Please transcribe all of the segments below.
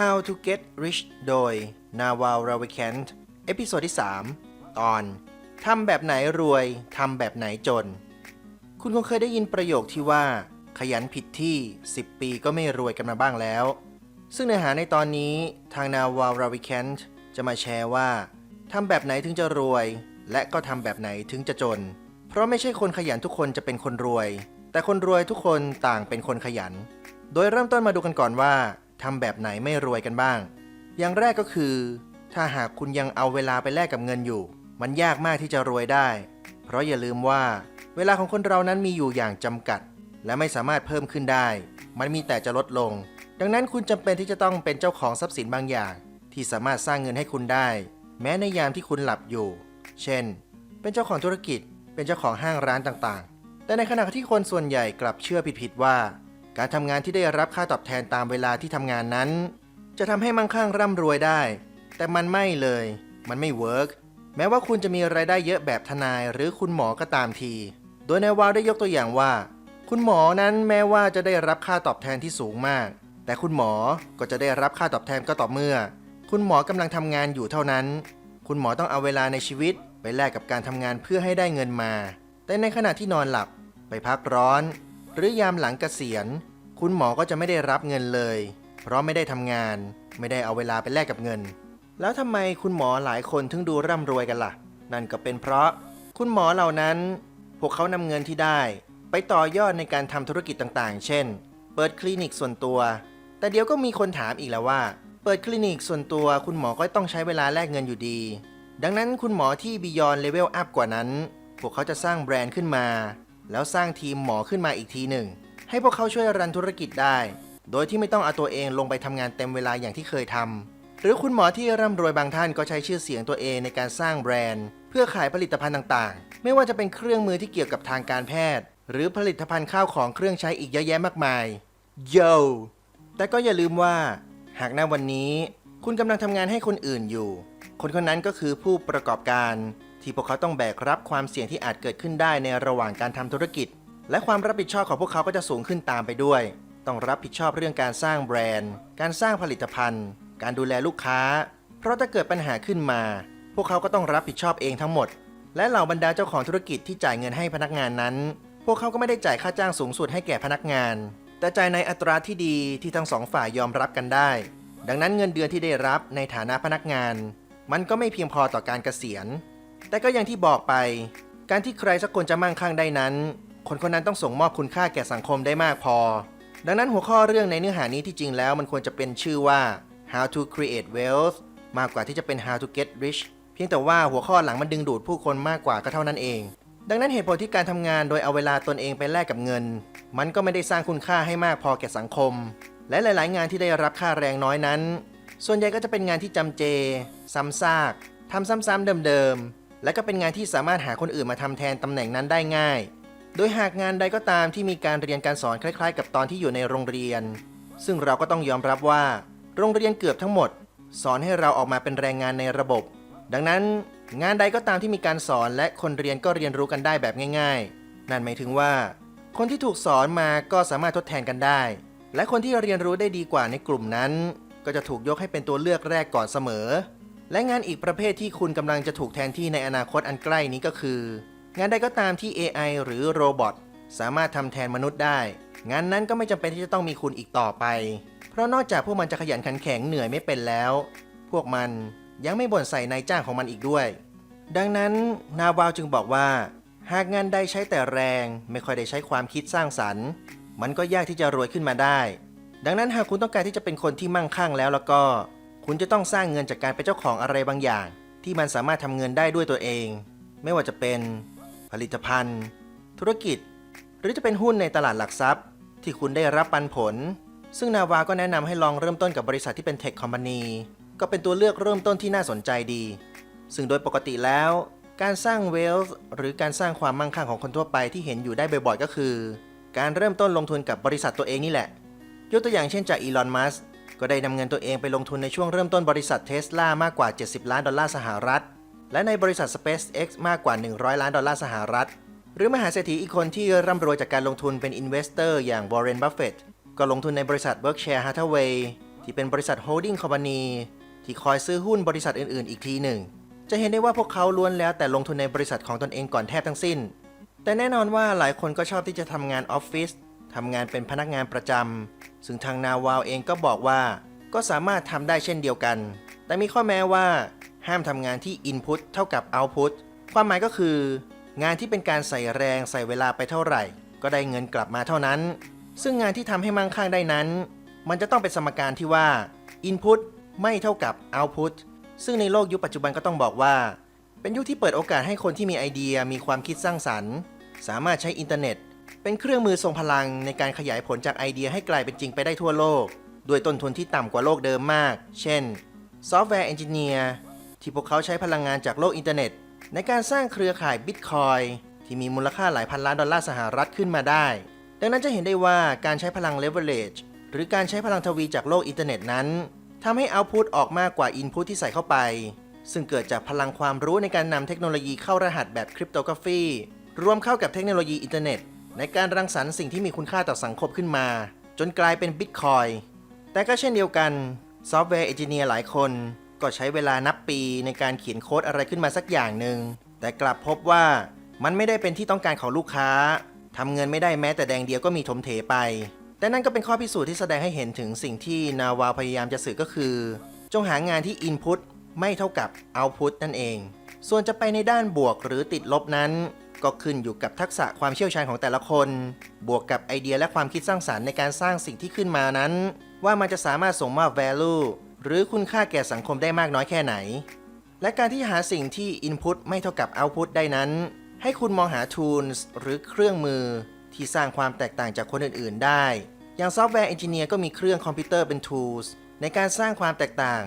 How to Get Rich โดย Naval Ravikant เอพิโซดที่ 3 ตอน ทำแบบไหนรวย ทำแบบไหนจน คุณคงเคยได้ยินประโยคที่ว่า ขยันผิดที่ 10 ปีก็ไม่รวยกันมาบ้างแล้ว ซึ่งเนื้อหาในตอนนี้ทาง Naval Ravikant จะมาแชร์ว่า ทำแบบไหนถึงจะรวย และก็ทำแบบไหนถึงจะจน เพราะไม่ใช่คนขยันทุกคนจะเป็นคนรวย แต่คนรวยทุกคนต่างเป็นคนขยัน โดยเริ่มต้นมาดูกันก่อนว่า ทำแบบไหนไม่รวยกันบ้าง อย่างแรกก็คือ ถ้าหากคุณยังเอาเวลาไปแลกกับเงินอยู่ มันยากมากที่จะรวยได้ เพราะอย่าลืมว่า เวลาของคนเรานั้นมีอยู่อย่างจำกัด และไม่สามารถเพิ่มขึ้นได้ มันมีแต่จะลดลง ดังนั้นคุณจำเป็นที่จะต้องเป็นเจ้าของทรัพย์สินบางอย่าง ที่สามารถสร้างเงินให้คุณได้ แม้ในยามที่คุณหลับอยู่ เช่น เป็นเจ้าของธุรกิจ เป็นเจ้าของห้างร้านต่างๆ แต่ในขณะที่คนส่วนใหญ่กลับเชื่อผิดๆว่า การทำงานที่ได้รับค่าตอบแทนตามเวลาที่ทำงานนั้น จะทำให้มั่งคั่งร่ำรวยได้ แต่มันไม่เลย มันไม่เวิร์กแม้ว่าคุณจะมีรายได้เยอะแบบทนายหรือคุณหมอก็ตามที โดยในวาวได้ยกตัวอย่างว่า คุณหมอนั้นแม้ว่าจะได้รับค่าตอบแทนที่สูงมาก แต่คุณหมอก็จะได้รับค่าตอบแทนก็ต่อเมื่อ คุณหมอกำลังทำงานอยู่เท่านั้น คุณหมอต้องเอาเวลาในชีวิต ไปแลกกับการทำงานเพื่อให้ได้เงินมา แต่ในขณะที่นอนหลับ ไปพักร้อน หรือยามหลังเกษียณ คุณหมอก็จะไม่ได้รับเงินเลย เพราะไม่ได้ทำงาน ไม่ได้เอาเวลาไปแลกกับเงิน แล้วทำไมคุณหมอหลายคนถึงดูร่ำรวยกันล่ะ นั่นก็เป็นเพราะ คุณหมอเหล่านั้น พวกเขานำเงินที่ได้ ไปต่อยอดในการทำธุรกิจต่างๆ เช่น เปิดคลินิกส่วนตัว แต่เดี๋ยวก็มีคนถามอีกแล้วว่า เปิดคลินิกส่วนตัว คุณหมอก็ต้องใช้เวลาแลกเงินอยู่ดี ดังนั้นคุณหมอที่ Beyond Level Up กว่านั้น พวกเขาจะสร้างแบรนด์ขึ้นมา แล้วสร้างทีมหมอขึ้นมาอีกทีหนึ่ง ให้พวกเขาช่วยรันธุรกิจได้ โดยที่ไม่ต้องเอาตัวเองลงไปทำงานเต็มเวลาอย่างที่เคยทำหรือคุณหมอที่ร่ำรวยบางท่านก็ใช้ชื่อเสียงตัวเองในการสร้างแบรนด์ เพื่อขายผลิตภัณฑ์ต่างๆ ไม่ว่าจะเป็นเครื่องมือที่เกี่ยวกับทางการแพทย์ หรือผลิตภัณฑ์ข้าวของเครื่องใช้อีกเยอะแยะมากมายโยแต่ก็อย่าลืมว่า หากณวันนี้ คุณกำลังทำงานให้คนอื่นอยู่ คนคนนั้นก็คือผู้ประกอบการ ที่พวกเขาต้องแบกรับความเสี่ยงที่อาจเกิดขึ้นได้ในระหว่างการทำธุรกิจ และความรับผิดชอบของพวกเขาก็จะสูงขึ้นตามไปด้วย ต้องรับผิดชอบเรื่องการสร้างแบรนด์ การสร้างผลิตภัณฑ์ การดูแลลูกค้า เพราะถ้าเกิดปัญหาขึ้นมา พวกเขาก็ต้องรับผิดชอบเองทั้งหมด และเหล่าบรรดาเจ้าของธุรกิจที่จ่ายเงินให้พนักงานนั้น พวกเขาก็ไม่ได้จ่ายค่าจ้างสูงสุดให้แก่พนักงาน แต่จ่ายในอัตราที่ดีที่ทั้งสองฝ่ายยอมรับกันได้ ดังนั้นเงินเดือนที่ได้รับในฐานะพนักงาน มันก็ไม่เพียงพอต่อการเกษียณ แต่ก็อย่างที่บอกไป การที่ใครสักคนจะมั่งคั่งได้นั้น คนคนนั้นต้องส่งมอบคุณค่าแก่สังคมได้มากพอ ดังนั้นหัวข้อเรื่องในเนื้อหานี้ที่จริงแล้วมันควรจะเป็นชื่อว่า how to create wealth มากกว่าที่จะเป็น how to get rich เพียงแต่ว่าหัวข้อหลังมันดึงดูดผู้คนมากกว่าก็เท่านั้นเอง ดังนั้นเหตุผลที่การทำงานโดยเอาเวลาตนเองไปแลกกับเงิน มันก็ไม่ได้สร้างคุณค่าให้มากพอแก่สังคม และหลาย ๆ งานที่ได้รับค่าแรงน้อยนั้น ส่วนใหญ่ก็จะเป็นงานที่จำเจ ซ้ำซากทำซ้ำๆเดิม ๆ และก็เป็นงานที่สามารถหาคนอื่นมาทำแทนตำแหน่งนั้นได้ง่าย โดยหากงานใดก็ตามที่มีการเรียนการสอนคล้าย ๆ กับตอนที่อยู่ในโรงเรียน ซึ่งเราก็ต้องยอมรับว่า โรงเรียนเกือบทั้งหมด สอนให้เราออกมาเป็นแรงงานในระบบ ดังนั้น งานใดก็ตามที่มีการสอนและคนเรียนก็เรียนรู้กันได้แบบง่าย ๆ นั่นหมายถึงว่า คนที่ถูกสอนมาก็สามารถทดแทนกันได้ และคนที่เรียนรู้ได้ดีกว่าในกลุ่มนั้น ก็จะถูกยกให้เป็นตัวเลือกแรกก่อนเสมอ และงานอีกประเภทที่คุณกำลังจะถูกแทนที่ในอนาคตอันใกล้นี้ก็คือ งานใดก็ตามที่ AI หรือโรบอทสามารถทำแทนมนุษย์ได้ งานนั้นก็ไม่จำเป็นที่จะต้องมีคุณอีกต่อไป เพราะนอกจากพวกมันจะขยันขันแข็งเหนื่อยไม่เป็นแล้ว พวกมันยังไม่บ่นใส่นายจ้างของมันอีกด้วย ดังนั้นนาวาวจึงบอกว่า หากงานใดใช้แต่แรงไม่ค่อยได้ใช้ความคิดสร้างสรรค์ มันก็ยากที่จะรวยขึ้นมาได้ ดังนั้นหากคุณต้องการที่จะเป็นคนที่มั่งคั่งแล้วแล้วก็ คุณจะต้องสร้างเงินจากการเป็นเจ้าของอะไรบางอย่าง ที่มันสามารถทำเงินได้ด้วยตัวเอง ไม่ว่าจะเป็นผลิตภัณฑ์ ธุรกิจ หรือจะเป็นหุ้นในตลาดหลักทรัพย์ ที่คุณได้รับปันผล ซึ่งนาวาก็แนะนำให้ลองเริ่มต้นกับบริษัทที่เป็นเทคคอมพานีก็เป็นตัวเลือกเริ่มต้นที่น่าสนใจดี ซึ่งโดยปกติแล้ว การสร้างเวลส์หรือการสร้างความมั่งคั่งของคนทั่วไปที่เห็นอยู่ได้บ่อยๆก็คือ การเริ่มต้นลงทุนกับบริษัทตัวเองนี่แหละ ยกตัวอย่างเช่นจากอีลอน มัสก์ ก็ได้นำเงินตัวเองไปลงทุนในช่วงเริ่มต้นบริษัทเทสลามากกว่า 70 ล้านดอลลาร์สหรัฐ และในบริษัท SpaceX มากกว่า 100 ล้านดอลลาร์สหรัฐ หรือมหาเศรษฐีอีกคนที่ร่ำรวยจากการลงทุนเป็นอินเวสเตอร์อย่าง Warren Buffett ก็ลงทุนในบริษัท Berkshire Hathaway ที่เป็นบริษัทโฮลดิ้งคอมพานีที่คอยซื้อหุ้นบริษัทอื่นๆ อีกทีหนึ่ง จะเห็นได้ว่าพวกเขาล้วนแล้วแต่ลงทุนในบริษัทของตนเองก่อนแทบทั้งสิ้น แต่แน่นอนว่าหลายคนก็ชอบที่จะทำงานออฟฟิศทำงานเป็นพนักงานประจำ ซึ่งทางนาวาวเองก็บอกว่าก็สามารถทำได้เช่นเดียวกัน แต่มีข้อแม้ว่า ห้ามทำงานที่ Input เท่ากับ Output ความหมายก็คือ งานที่เป็นการใส่แรงใส่เวลาไปเท่าไหร่ ก็ได้เงินกลับมาเท่านั้น ซึ่งงานที่ทำให้มั่งคั่งได้นั้น มันจะต้องเป็นสมการที่ว่า Input ไม่เท่ากับ Output ซึ่งในโลกยุคปัจจุบันก็ต้องบอกว่า เป็นยุคที่เปิดโอกาสให้คนที่มีไอเดียมีความคิดสร้างสรรค์ สามารถใช้อินเทอร์เน็ต เป็นเครื่องมือทรงพลังในการขยายผลจากไอเดียให้กลายเป็นจริงไปได้ทั่วโลก ด้วยต้นทุนที่ต่ำกว่าโลกเดิมมาก เช่น ซอฟต์แวร์เอนจิเนียร์ที่พวกเขาใช้พลังงานจากโลกอินเทอร์เน็ต ในการสร้างเครือข่ายบิตคอยที่มีมูลค่าหลายพันล้านดอลลาร์สหรัฐขึ้นมาได้ ดังนั้นจะเห็นได้ว่าการใช้พลัง leverage หรือการใช้พลังทวีจากโลกอินเทอร์เน็ตนั้นทำให้ output ออกมากกว่า input ที่ใส่เข้าไป ซึ่งเกิดจากพลังความรู้ในการนำเทคโนโลยีเข้ารหัสแบบคริปโตกราฟีรวมเข้ากับเทคโนโลยีอินเทอร์เน็ต ในการรังสรรค์สิ่งที่มีคุณค่าต่อสังคมขึ้นมา จนกลายเป็นบิตคอยแต่ก็เช่นเดียวกันซอฟต์แวร์เอนจิเนียร์หลายคน ก็ใช้เวลานับปีในการเขียนโค้ดอะไรขึ้นมาสักอย่างหนึ่งแต่กลับพบว่ามันไม่ได้เป็นที่ต้องการของลูกค้าทำเงินไม่ได้แม้แต่แดงเดียวก็มีถมเถไป แต่นั่นก็เป็นข้อพิสูจน์ที่แสดงให้เห็นถึงสิ่งที่นาวาพยายามจะสื่อก็คือ จงหางานที่ Input ไม่เท่ากับ Output นั่นเอง ส่วนจะไปในด้านบวกหรือติดลบนั้น ก็ขึ้นอยู่กับทักษะความเชี่ยวชาญของแต่ละคน บวกกับไอเดียและความคิดสร้างสารรค์ในการสร้างสิ่งที่ขึ้นมานั้น ว่ามันจะสามารถส่งมอบ value หรือคุณค่าแก่สังคมได้มากน้อยแค่ไหน และการที่หาสิ่งที่ input ไม่เท่ากับ output ได้นั้น ให้คุณมองหา tools หรือเครื่องมือ ที่สร้างความแตกต่างจากคนอื่น ๆ ได้ อย่างซอฟต์แวร์เอนจิเนียร์ก็มีเครื่องคอมพิวเตอร์เป็น tools ในการสร้างความแตกต่าง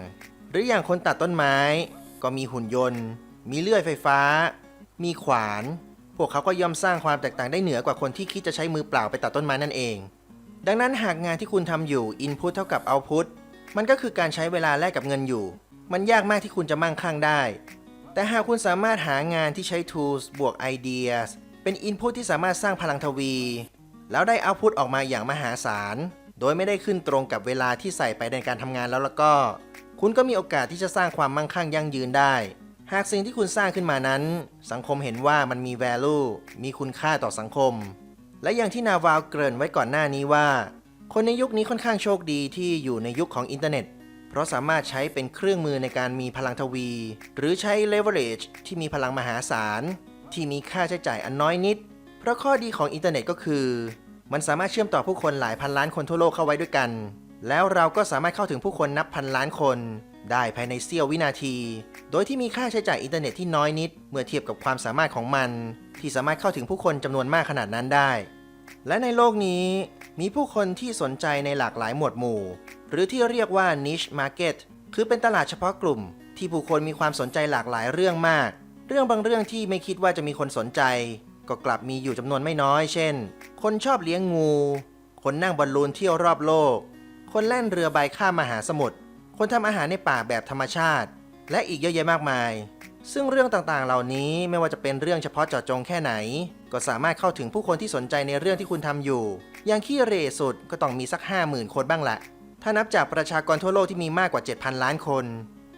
หรืออย่างคนตัดต้นไม้ ก็มีหุ่นยนต์ มีเลื่อยไฟฟ้า มีขวาน พวกเขาก็ย่อมสร้างความแตกต่างได้เหนือกว่าคนที่คิดจะใช้มือเปล่าไปตัดต้นไม้นั่นเอง ดังนั้นหากงานที่คุณทำอยู่ Input เท่ากับ Output มันก็คือการใช้เวลาแลกกับเงินอยู่ มันยากมากที่คุณจะมั่งคั่งได้ แต่หากคุณสามารถหางานที่ใช้ tools บวก ideas เป็น input ที่สามารถสร้างพลังทวี แล้วได้ output ออกมาอย่างมหาศาล โดยไม่ได้ขึ้นตรงกับเวลาที่ใส่ไปในการทำงานแล้วแล้วก็ คุณก็มีโอกาสที่จะสร้างความมั่งคั่งยั่งยืนได้ หากสิ่งที่คุณสร้างขึ้นมานั้น สังคมเห็นว่ามันมี value มีคุณค่าต่อสังคม และอย่างที่นาวาวเกริ่นไว้ก่อนหน้านี้ว่า คนในยุคนี้ค่อนข้างโชคดีที่อยู่ในยุคของอินเทอร์เน็ต เพราะสามารถใช้เป็นเครื่องมือในการมีพลังทวี หรือใช้ leverage ที่มีพลังมหาศาล ที่มีค่าใช้จ่ายอันน้อยนิด เพราะข้อดีของอินเทอร์เน็ตก็คือ มันสามารถเชื่อมต่อผู้คนหลายพันล้านคนทั่วโลกเข้าไว้ด้วยกัน แล้วเราก็สามารถเข้าถึงผู้คนนับพันล้านคน ได้ภายในเสี้ยววินาที โดยที่มีค่าใช้จ่ายอินเทอร์เน็ตที่น้อยนิด เมื่อเทียบกับความสามารถของมัน ที่สามารถเข้าถึงผู้คนจำนวนมากขนาดนั้นได้ และในโลกนี้มีผู้คนที่สนใจในหลากหลายหมวดหมู่ หรือที่เรียกว่า niche market คือเป็นตลาดเฉพาะกลุ่ม ที่ผู้คนมีความสนใจหลากหลายเรื่องมาก เรื่องบางเรื่องที่ไม่คิดว่าจะมีคนสนใจ ก็กลับมีอยู่จำนวนไม่น้อย เช่น คนชอบเลี้ยงงู คนนั่งบอลลูนเที่ยวรอบโลก คนแล่นเรือใบข้ามมหาสมุทร คนทำอาหารในป่าแบบธรรมชาติ และอีกเยอะแยะมากมาย ซึ่งเรื่องต่างๆ เหล่านี้ไม่ว่าจะเป็นเรื่องเฉพาะเจาะจงแค่ไหน ก็สามารถเข้าถึงผู้คนที่สนใจในเรื่องที่คุณทำอยู่ อย่างขี้เรสุดก็ต้องมีสัก 50,000 คนบ้างละ ถ้านับจากประชากรทั่วโลกที่มีมากกว่า 7,000 ล้านคน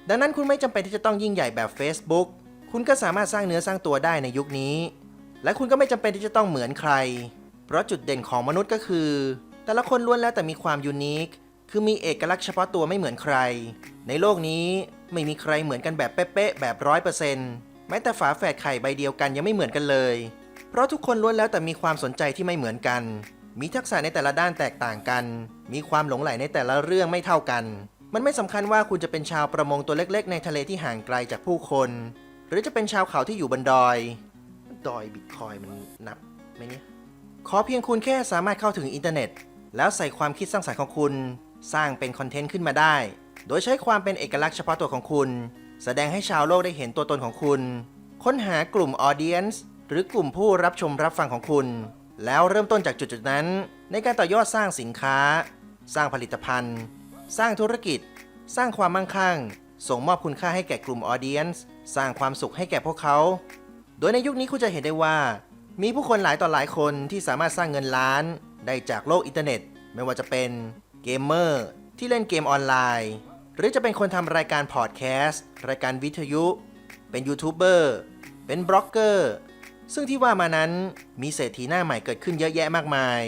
ดังนั้นคุณไม่จำเป็นที่จะต้องยิ่งใหญ่แบบ Facebook คุณก็สามารถสร้างเนื้อสร้างตัวได้ในยุคนี้ และคุณก็ไม่จำเป็นที่จะต้องเหมือนใคร เพราะจุดเด่นของมนุษย์ก็คือ แต่ละคนล้วนแล้วแต่มีความยูนิค คือมีเอกลักษณ์เฉพาะตัวไม่เหมือนใคร ในโลกนี้ไม่มีใครเหมือนกันแบบเป๊ะๆแบบร้อยเปอร์เซ็นต์แม้แต่ฝาแฝดไข่ใบเดียวกันยังไม่เหมือนกันเลย เพราะทุกคนล้วนแล้วแต่มีความสนใจที่ไม่เหมือนกัน มีทักษะในแต่ละด้านแตกต่างกัน มีความหลงใหลในแต่ละเรื่องไม่เท่ากัน มันไม่สำคัญว่าคุณจะเป็นชาวประมงตัวเล็กๆ ในทะเลที่ห่างไกลจากผู้คน หรือจะเป็นชาวเขาที่อยู่บนดอย ดอยบิตคอยมันนับไหมเนี่ยขอเพียงคุณแค่สามารถเข้าถึงอินเทอร์เน็ต แล้วใส่ความคิดสร้างสรรค์ของคุณ สร้างเป็นคอนเทนต์ขึ้นมาได้ โดยใช้ความเป็นเอกลักษณ์เฉพาะตัวของคุณ แสดงให้ชาวโลกได้เห็นตัวตนของคุณ ค้นหากลุ่ม Audience หรือกลุ่มผู้รับชมรับฟังของคุณ แล้วเริ่มต้นจากจุดๆนั้น ในการต่อยอดสร้างสินค้า สร้างผลิตภัณฑ์ สร้างธุรกิจ สร้างความมั่งคั่ง ส่งมอบคุณค่าให้แก่กลุ่ม Audience สร้างความสุขให้แก่พวกเขา โดยในยุคนี้คุณจะเห็นได้ว่า มีผู้คนหลายต่อหลายคนที่สามารถสร้างเงินล้านได้จากโลกอินเทอร์เน็ต ไม่ว่าจะเป็น เกมเมอร์ที่เล่นเกมออนไลน์ หรือจะเป็นคนทำรายการพอดแคสต์ รายการวิทยุ เป็นยูทูบเบอร์เป็นบล็อกเกอร์ซึ่งที่ว่ามานั้นมีเศรษฐีหน้าใหม่เกิดขึ้นเยอะแยะมากมาย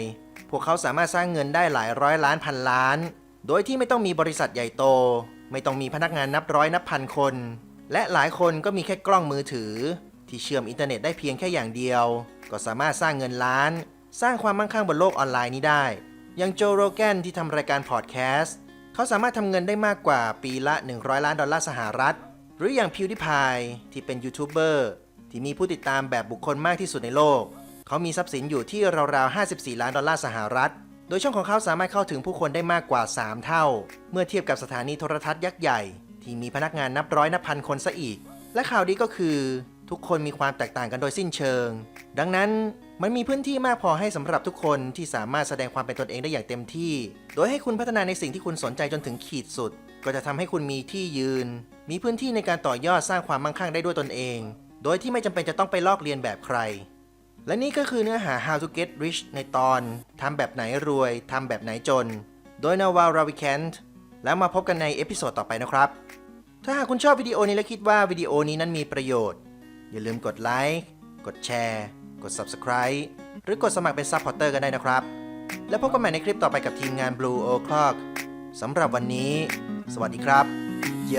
พวกเขาสามารถสร้างเงินได้หลายร้อยล้านพันล้าน โดยที่ไม่ต้องมีบริษัทใหญ่โต ไม่ต้องมีพนักงานนับร้อยนับพันคน และหลายคนก็มีแค่กล้องมือถือ ที่เชื่อมอินเทอร์เน็ตได้เพียงแค่อย่างเดียว ก็สามารถสร้างเงินล้าน สร้างความมั่งคั่งบนโลกออนไลน์นี้ได้ อย่างโจโรแกนที่ทำรายการพอดแคสต์เขาสามารถทำเงินได้มากกว่าปีละ 100 ล้านดอลลาร์สหรัฐ หรืออย่างพิวดิพายที่เป็นยูทูบเบอร์ที่มีผู้ติดตามแบบบุคคลมากที่สุดในโลก เขามีทรัพย์สินอยู่ที่ราวๆ 54 ล้านดอลลาร์สหรัฐ โดยช่องของเขาสามารถเข้าถึงผู้คนได้มากกว่า 3 เท่า เมื่อเทียบกับสถานีโทรทัศน์ยักษ์ใหญ่ ที่มีพนักงานนับร้อยนับพันคนซะอีก และข่าวดีก็คือ ทุกคนมีความแตกต่างกันโดยสิ้นเชิง ดังนั้นมันมีพื้นที่มากพอให้สำหรับทุกคนที่สามารถแสดงความเป็นตนเองได้อย่างเต็มที่ โดยให้คุณพัฒนาในสิ่งที่คุณสนใจจนถึงขีดสุด ก็จะทำให้คุณมีที่ยืน มีพื้นที่ในการต่อยอดสร้างความมั่งคั่งได้ด้วยตนเอง โดยที่ไม่จำเป็นจะต้องไปลอกเรียนแบบใคร และนี่ก็คือเนื้อหา How to Get Rich ในตอนทำแบบไหนรวยทำแบบไหนจน โดย Naval Ravikant แล้วมาพบกันในเอพิโซดต่อไปนะครับ ถ้าหากคุณชอบวิดีโอนี้และคิดว่าวิดีโอนี้นั้นมีประโยชน์ อย่าลืมกดไลค์ กดแชร์ กด Subscribe หรือกดสมัครเป็นซัพพอร์เตอร์กันได้นะครับ แล้วพบกันใหม่ในคลิปต่อไปกับทีมงาน Blue O'Clock สำหรับวันนี้ สวัสดีครับ โย